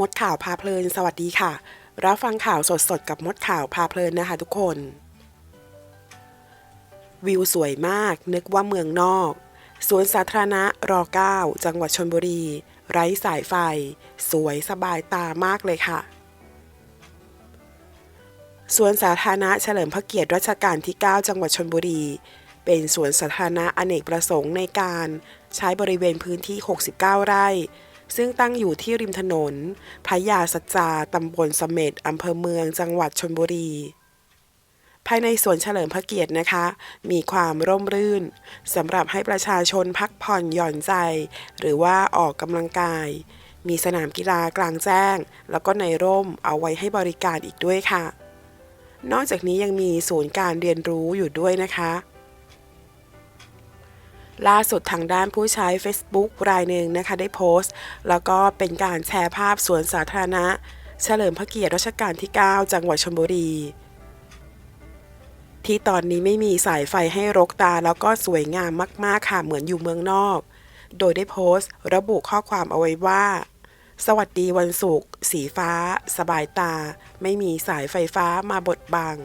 มดข่าวพาเพลิน สวัสดีค่ะ รับฟังข่าวสดๆกับมดข่าวพาเพลินนะคะทุกคน วิวสวยมาก นึกว่าเมืองนอก สวนสาธารณะร9จังหวัดชนบุรี ไร้สายไฟ สวยสบายตามากเลยค่ะ สวนสาธารณะเฉลิมพระเกียรติรัชกาลที่ 9 จังหวัดชนบุรี เป็นสวนสาธารณะอเนกประสงค์ในการใช้บริเวณพื้นที่ 69 ไร่ ซึ่งตั้งอยู่ที่ริมถนน พระยาสัจจาตำบลสม็ดอำเภอเมืองจังหวัดชนบุรี ภายในสวนเฉลิมพระเกียรตินะคะ มีความร่มรื่นสำหรับให้ประชาชนพักผ่อนหย่อนใจ หรือว่าออกกำลังกาย มีสนามกีฬากลางแจ้ง แล้วก็ในร่มเอาไว้ให้บริการอีกด้วยค่ะ นอกจากนี้ยังมีศูนย์การเรียนรู้อยู่ด้วยนะคะ ล่าสุดทางด้านผู้ใช้ Facebook รายหนึ่งนะคะได้โพสต์ แล้วก็เป็นการแชร์ภาพสวนสาธารณะ เฉลิมพระเกียรติรัชกาลที่ 9 จังหวัดชลบุรี ที่ตอนนี้ไม่มีสายไฟให้รกตาแล้วก็สวยงามมาก ๆ ค่ะเหมือนอยู่เมืองนอก โดยได้โพสต์ ระบุข้อความเอาไว้ว่า สวัสดีวันศุกร์สีฟ้า สบายตา ไม่มีสายไฟฟ้ามาบดบัง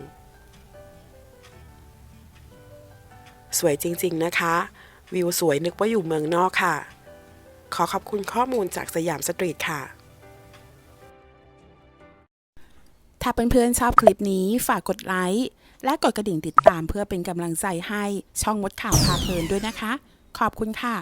สวยจริง ๆ นะคะ วิวสวยนึกว่าอยู่เมืองนอกค่ะ ขอขอบคุณข้อมูลจากสยามสตรีทค่ะ ถ้าเพื่อนๆชอบคลิปนี้ฝากกดไลค์และกดกระดิ่งติดตามเพื่อเป็นกำลังใจให้ช่องมดข่าวพาเพลินด้วยนะคะ ขอบคุณค่ะ